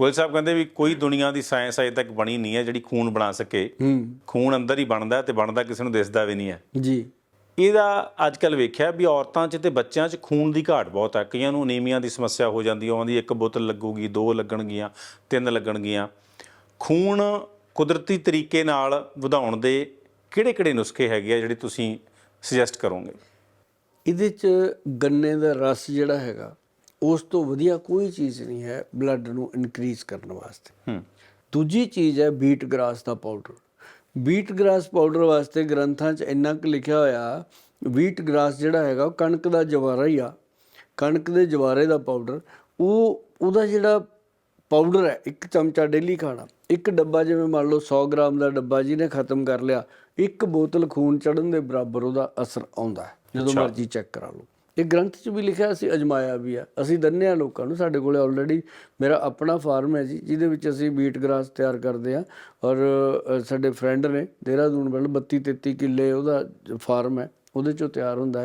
ਗੋਇਲ ਸਾਹਿਬ ਕਹਿੰਦੇ ਵੀ ਕੋਈ ਦੁਨੀਆ ਦੀ ਸਾਇੰਸ ਅਜੇ ਤੱਕ ਬਣੀ ਨਹੀਂ ਹੈ ਜਿਹੜੀ ਖੂਨ ਬਣਾ ਸਕੇ। ਖੂਨ ਅੰਦਰ ਹੀ ਬਣਦਾ ਤੇ ਬਣਦਾ ਕਿਸੇ ਨੂੰ ਦਿਸਦਾ ਵੀ ਨਹੀਂ ਹੈ। ਜੀ। ਇਹਦਾ ਅੱਜ ਕੱਲ ਵੇਖਿਆ ਵੀ ਔਰਤਾਂ 'ਚ ਤੇ ਬੱਚਿਆਂ 'ਚ ਖੂਨ ਦੀ ਘਾਟ ਬਹੁਤ ਹੈ। ਕਈਆਂ ਨੂੰ ਅਨੀਮੀਆ ਦੀ ਸਮੱਸਿਆ ਹੋ ਜਾਂਦੀ ਹੈ ਉਹਦੀ ਇੱਕ ਬੋਤਲ ਲੱਗੂਗੀ ਦੋ ਲੱਗਣਗੀਆਂ ਤਿੰਨ ਲੱਗਣਗੀਆਂ। ਖੂਨ ਕੁਦਰਤੀ ਤਰੀਕੇ ਨਾਲ ਵਧਾਉਣ ਦੇ ਕਿਹੜੇ-ਕਿਹੜੇ ਨੁਸਖੇ ਹੈਗੇ ਆ ਜਿਹੜੇ ਤੁਸੀਂ ਸੁਜੈਸਟ ਕਰੋਗੇ? ਇਹਦੇ ਚ ਗੰਨੇ ਦਾ ਰਸ ਜਿਹੜਾ ਹੈਗਾ ਉਸ ਤੋਂ ਵਧੀਆ ਕੋਈ ਚੀਜ਼ ਨਹੀਂ ਹੈ ਬਲੱਡ ਨੂੰ ਇਨਕਰੀਜ਼ ਕਰਨ ਵਾਸਤੇ। ਹੂੰ। ਦੂਜੀ ਚੀਜ਼ ਹੈ ਬੀਟ ਗ੍ਰਾਸ ਦਾ ਪਾਊਡਰ ਬੀਟ ਗ੍ਰਾਸ ਪਾਊਡਰ ਵਾਸਤੇ ਗ੍ਰੰਥਾਂ 'ਚ ਇੰਨਾ ਕੁ ਲਿਖਿਆ ਹੋਇਆ ਬੀਟ ਗ੍ਰਾਸ ਜਿਹੜਾ ਹੈਗਾ ਉਹ ਕਣਕ ਦਾ ਜਵਾਰਾ ਹੀ ਆ। ਕਣਕ ਦੇ ਜਵਾਰੇ ਦਾ ਪਾਊਡਰ ਉਹ ਉਹਦਾ ਜਿਹੜਾ ਪਾਊਡਰ ਹੈ ਇੱਕ ਚਮਚਾ ਡੇਲੀ ਖਾਣਾ। ਇੱਕ ਡੱਬਾ ਜਿਵੇਂ ਮੰਨ ਲਓ 100 ਗ੍ਰਾਮ ਦਾ ਡੱਬਾ ਜਿਹਨੇ ਖਤਮ ਕਰ ਲਿਆ ਇੱਕ ਬੋਤਲ ਖੂਨ ਚੜਨ ਦੇ ਬਰਾਬਰ ਉਹਦਾ ਅਸਰ ਆਉਂਦਾ ਜਦੋਂ ਮਰਜ਼ੀ ਚੈੱਕ ਕਰਾ ਲਓ। ਇਹ ਗ੍ਰੰਥ 'ਚ ਵੀ ਲਿਖਿਆ ਅਸੀਂ ਅਜਮਾਇਆ ਵੀ ਆ। ਅਸੀਂ ਦੰਨੇ ਆ ਲੋਕਾਂ ਨੂੰ, ਸਾਡੇ ਕੋਲੇ ਆਲਰੇਡੀ ਮੇਰਾ ਆਪਣਾ ਫਾਰਮ ਹੈ ਜੀ, ਜਿਹਦੇ ਵਿੱਚ ਅਸੀਂ ਬੀਟ ਗ੍ਰਾਸ ਤਿਆਰ ਕਰਦੇ ਆ। ਔਰ ਸਾਡੇ ਫਰੈਂਡ ਨੇ ਦੇਹਰਾਦੂਨ ਵੱਲ 32 33 ਕਿੱਲੇ ਉਹਦਾ ਫਾਰਮ ਹੈ, ਉਹਦੇ ਚੋਂ ਤਿਆਰ ਹੁੰਦਾ